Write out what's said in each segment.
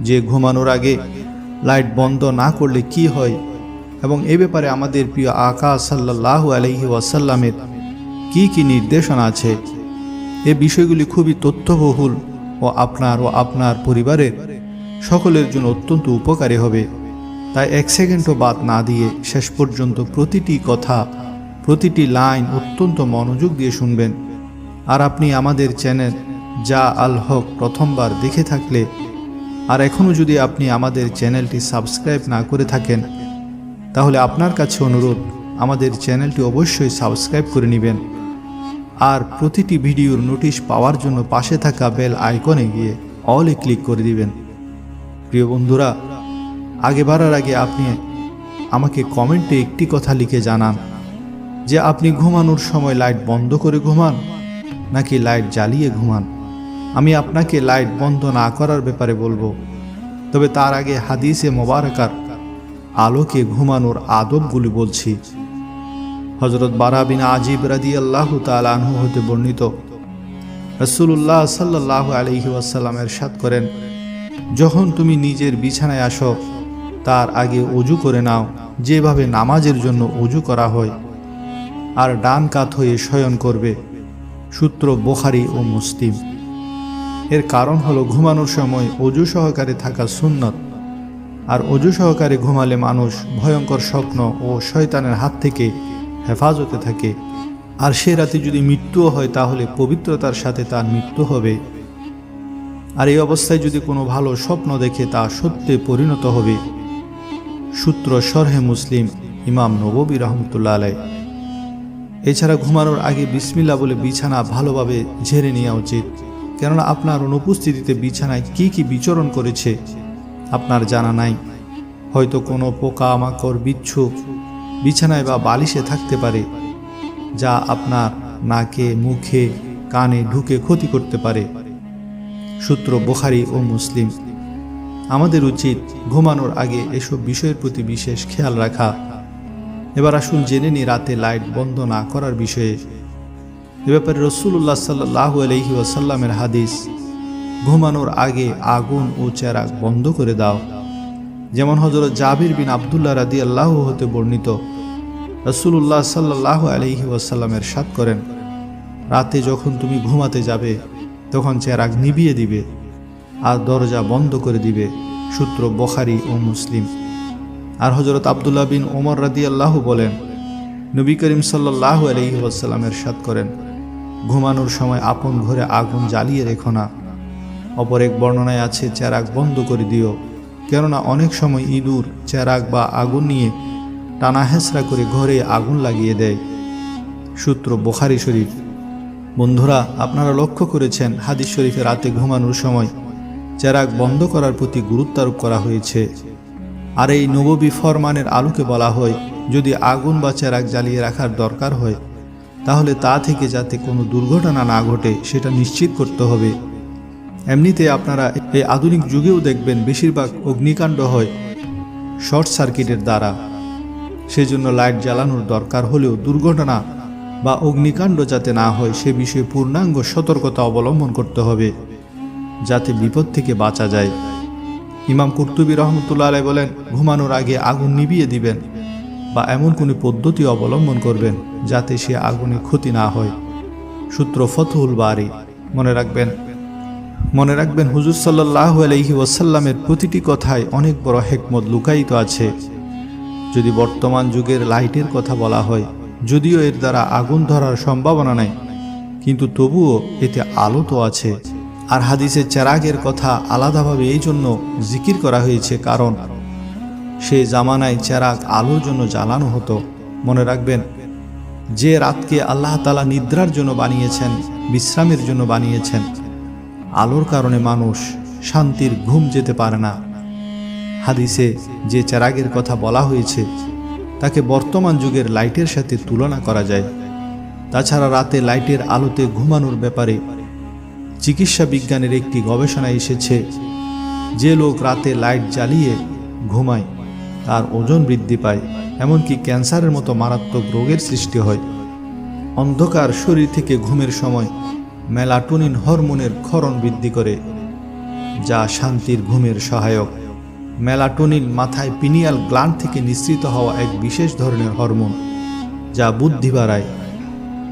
যে ঘুমানোর আগে লাইট বন্ধ না করলে কি হয়? এবং এ ব্যাপারে আমাদের প্রিয় আকা সাল্লাহ আলহি ওয়াসাল্লামের কি কি নির্দেশনা আছে? এ বিষয়গুলি খুবই তথ্যবহুল ও আপনার ও আপনার পরিবারের সকলের জন্য অত্যন্ত উপকারী হবে। তাই এক সেকেন্ডও বাদ না দিয়ে শেষ পর্যন্ত প্রতিটি কথা, প্রতিটি লাইন অত্যন্ত মনোযোগ দিয়ে শুনবেন। আর আপনি আমাদের চ্যানেল যা আল হক প্রথমবার দেখে থাকলে আর এখনও যদি আপনি আমাদের চ্যানেলটি সাবস্ক্রাইব না করে থাকেন, তাহলে আপনার কাছে অনুরোধ, আমাদের চ্যানেলটি অবশ্যই সাবস্ক্রাইব করে নেবেন। আর প্রতিটি ভিডিওর নোটিশ পাওয়ার জন্য পাশে থাকা বেল আইকনে গিয়ে অলে ক্লিক করে দিবেন। প্রিয় বন্ধুরা, আগে বাড়ার আগে আপনি আমাকে কমেন্টে একটি কথা লিখে জানান, যে আপনি ঘুমানোর সময় লাইট বন্ধ করে ঘুমান, নাকি লাইট জ্বালিয়ে ঘুমান? আমি আপনাকে লাইট বন্ধ না করার ব্যাপারে বলব। তবে তার আগে হাদিসে মোবারকার আলোকে ঘুমানোর আদবগুলি বলছি। হজরত বারা বিন আজিব রাদি আল্লাহ তালাহু হতে বর্ণিত রসুল্লাহ সাল্লাহ আলহি ওয়াসাল্লাম এরশাদ করেন, যখন তুমি নিজের বিছানায় আসো, তার আগে অজু করে নাও, যেভাবে নামাজের জন্য অজু করা হয়, আর ডান কাত হয়ে শয়ন করবে। সূত্র বোখারি ও মুসলিম। এর কারণ হলো ঘুমানোর সময় অজু সহকারে থাকা সুন্নত। আর অজু সহকারে ঘুমালে মানুষ ভয়ঙ্কর স্বপ্ন ও শয়তানের হাত থেকে হেফাজতে থাকে। আর সে রাতে যদি মৃত্যুও হয়, তাহলে পবিত্রতার সাথে তার মৃত্যু হবে। আর এই অবস্থায় যদি কোনো ভালো স্বপ্ন দেখে, তা সত্যে পরিণত হবে। সূত্র সরহে মুসলিম, ইমাম নববী রহমতুল্লাহ আলাই এছাড়া ঘুমানোর আগে বিসমিল্লা বলে বিছানা ভালোভাবে ঝেড়ে নেওয়া উচিত। কেননা আপনার অনুপস্থিতিতে বিছানায় কি কি বিচরণ করেছে, আপনার জানা নাই। হয়তো কোনো পোকা মাকড় বিচ্ছু বিছানায় বা বালিশে থাকতে পারে, যা আপনার নাকে, মুখে, কানে ঢুকে ক্ষতি করতে পারে। সূত্র বোখারি ও মুসলিম। আমাদের উচিত ঘুমানোর আগে এসব বিষয়ের প্রতি বিশেষ খেয়াল রাখা। এবার আসুন জেনে নি রাতে লাইট বন্ধ না করার বিষয়ে। এ ব্যাপারে রসুল্লাহ সাল্লাহ আলহি ওয়াসাল্লামের হাদিস, ঘুমানোর আগে আগুন ও চেরাগ বন্ধ করে দাও। যেমন হজরত জাবির বিন আবদুল্লাহ রাদি আল্লাহ হতে বর্ণিত রসুল্লাহ সাল্লাহ আলহি ওয়াসাল্লামের সাত করেন, রাতে যখন তুমি ঘুমাতে যাবে, তখন চেরাগ নিভিয়ে দিবে আর দরজা বন্ধ করে দিবে, সূত্র বখারি ও মুসলিম। আর হজরত আবদুল্লাহ বিন ওমর রাদি আল্লাহ বলেন, নবী করিম সাল্লাহ আলহি ওয়াসাল্লামের সাত করেন ঘুমানোর সময় আপন ঘরে আগুন জ্বালিয়ে রেখো না। অপর এক বর্ণনায় আছে, চেরাগ বন্ধ করে দিও। কেননা অনেক সময় ইঁদুর, চেরাগ বা আগুন নিয়ে টানা হেঁচড়া করে ঘরে আগুন লাগিয়ে দেয়। সূত্র বোখারি শরীফ। বন্ধুরা, আপনারা লক্ষ্য করেছেন, হাদিস শরীফে রাতে ঘুমানোর সময় চেরাগ বন্ধ করার প্রতি গুরুত্বারোপ করা হয়েছে। আর এই নববী ফরমানের আলোকে বলা হয়, যদি আগুন বা চেরাগ জ্বালিয়ে রাখার দরকার হয় তাহলে তা থেকে যাতে কোনো দুর্ঘটনা না ঘটে, সেটা নিশ্চিত করতে হবে। এমনিতে আপনারা এই আধুনিক যুগেও দেখবেন বেশিরভাগ অগ্নিকাণ্ড হয় শর্ট সার্কিটের দ্বারা। সেজন্য লাইট জ্বালানোর দরকার হলেও দুর্ঘটনা বা অগ্নিকাণ্ড যাতে না হয়, সে বিষয়ে পূর্ণাঙ্গ সতর্কতা অবলম্বন করতে হবে, যাতে বিপদ থেকে বাঁচা যায়। ইমাম কুর্তুবী রহমতুল্লাহ বলেন, ঘুমানোর আগে আগুন নিভিয়ে দিবেন। বা এমন কোনো পদ্ধতি অবলম্বন করবেন যাতে সে আগুনে ক্ষতি না হয়। সূত্র ফতহুল বাড়ি মনে রাখবেন মনে রাখবেন হুজুর সাল্লাহ আলহি ওয়াসাল্লামের প্রতিটি কথায় অনেক বড় হেকমত লুকায়িত আছে। যদি বর্তমান যুগের লাইটের কথা বলা হয়, যদিও এর দ্বারা আগুন ধরার সম্ভাবনা নাই, কিন্তু তবুও এতে আলো তো আছে। আর হাদিসে চেরাগের কথা আলাদাভাবে এই জন্য জিকির করা হয়েছে কারণ সে জামানায় চেরাগ আলোর জন্য জ্বালানো হতো। মনে রাখবেন, যে রাতকে আল্লাহ তালা নিদ্রার জন্য বানিয়েছেন, বিশ্রামের জন্য বানিয়েছেন, আলোর কারণে মানুষ শান্তির ঘুম যেতে পারে না। হাদিসে যে চেরাগের কথা বলা হয়েছে, তাকে বর্তমান যুগের লাইটের সাথে তুলনা করা যায়। তাছাড়া রাতে লাইটের আলোতে ঘুমানোর ব্যাপারে চিকিৎসা বিজ্ঞানের একটি গবেষণা এসেছে, যে লোক রাতে লাইট জ্বালিয়ে ঘুমায়। তার ওজন বৃদ্ধি পায়, এমনকি ক্যান্সারের মতো মারাত্মক রোগের সৃষ্টি হয়। অন্ধকার শরীর থেকে ঘুমের সময় মেলাটোনিন হরমোনের ক্ষরণ বৃদ্ধি করে, যা শান্তির ঘুমের সহায়ক। মেলাটোনিন মাথায় পিনিয়াল গ্ল্যান্ড থেকে নিঃসৃত হওয়া এক বিশেষ ধরনের হরমোন, যা বুদ্ধি বাড়ায়।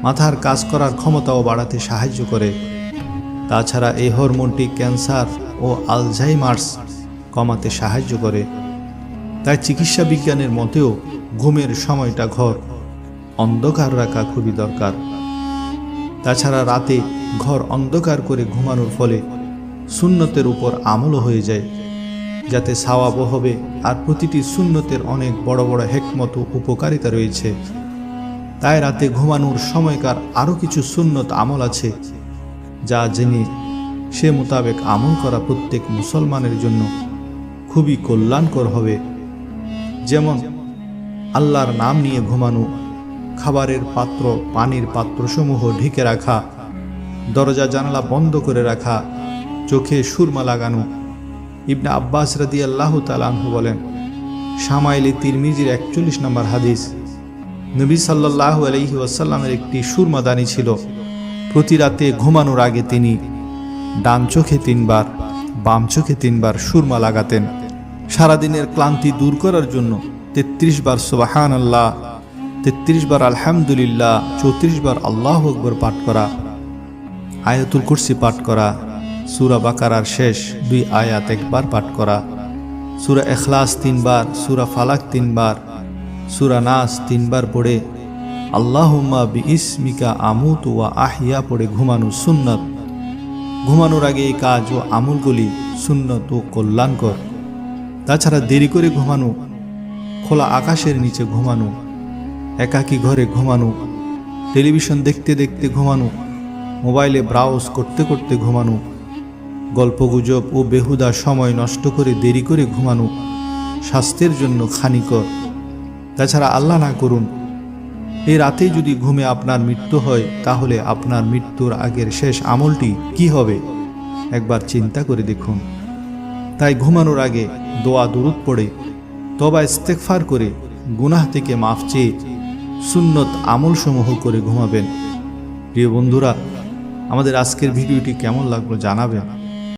মাথার কাজ করার ক্ষমতাও বাড়াতে সাহায্য করে। তাছাড়া এই হরমোনটি ক্যান্সার ও আলঝাইমার্স কমাতে সাহায্য করে। তাই চিকিৎসা বিজ্ঞানের মতেও ঘুমের সময়টা ঘর। অন্ধকার রাখা খুবই দরকার। তাছাড়া রাতে ঘর অন্ধকার করে ঘুমানোর ফলে সুন্নতের উপর আমলও হয়ে যায়। যাতে সাওয়াবও হবে আর প্রতিটি সুন্নতের অনেক বড় বড় হেকমত উপকারিতা রয়েছে। তাই রাতে ঘুমানোর সময়কার আরও কিছু সুন্নত আমল আছে, যা জেনে সে মোতাবেক আমল করা প্রত্যেক মুসলমানের জন্য খুবই কল্যাণকর হবে। যেমন আল্লাহর নাম নিয়ে ঘুমানো, খাবারের পাত্র, পানির পাত্রসমূহ ঢেকে রাখা, দরজা জানালা বন্ধ করে রাখা, চোখে সুরমা লাগানো। ইবনা আব্বাস রাদি আল্লাহ তালাহু বলেন সামাইলি তিরমিজির একচল্লিশ নম্বর হাদিস। নবী সাল্লাহ আলহি ওয়াসাল্লামের একটি সুরমাদানি ছিল। প্রতি রাতে ঘুমানোর আগে তিনি ডান চোখে তিনবার, বাম চোখে তিনবার সুরমা লাগাতেন। সারাদিনের ক্লান্তি দূর করার জন্য তেত্রিশ বার সুবাহান আল্লাহ তেত্রিশ বার আলহামদুলিল্লাহ, চৌত্রিশ বার আল্লাহ আকবর পাঠ করা, আয়াতুল কুরসি পাঠ করা, সুরা বাকারার শেষ দুই আয়াত একবার পাঠ করা, সুরা এখলাস তিনবার, সুরা ফালাক তিনবার, সুরা নাস তিনবার পড়ে, আল্লাহুম্মা বি ইসমিকা আমুত ওয়া আহিয়া পড়ে ঘুমানো সুন্নত। ঘুমানোর আগে এই কাজ ও আমলগুলি সুন্নত ও কল্যাণকর। তাছাড়া দেরি করে ঘুমানো, খোলা আকাশের নিচে ঘুমানো, একাকী ঘরে ঘুমানো, টেলিভিশন দেখতে দেখতে ঘুমানো, মোবাইলে ব্রাউজ করতে করতে ঘুমানো, গল্পগুজব ও বেহুদা সময় নষ্ট করে দেরি করে ঘুমানো স্বাস্থ্যের জন্য খানিকর তাছাড়া আল্লাহ না করুন এই রাতেই যদি ঘুমে আপনার মৃত্যু হয়, তাহলে আপনার মৃত্যুর আগের শেষ আমলটি কি হবে? একবার চিন্তা করে দেখুন। তাই ঘুমানোর আগে দোয়া দুরুদ পড়ে, তবা ইস্তেকফার করে গুনাহ থেকে মাফ চেয়ে সুন্নত আমলসমূহ করে ঘুমাবেন। প্রিয় বন্ধুরা, আমাদের আজকের ভিডিওটি কেমন লাগল জানাবেন।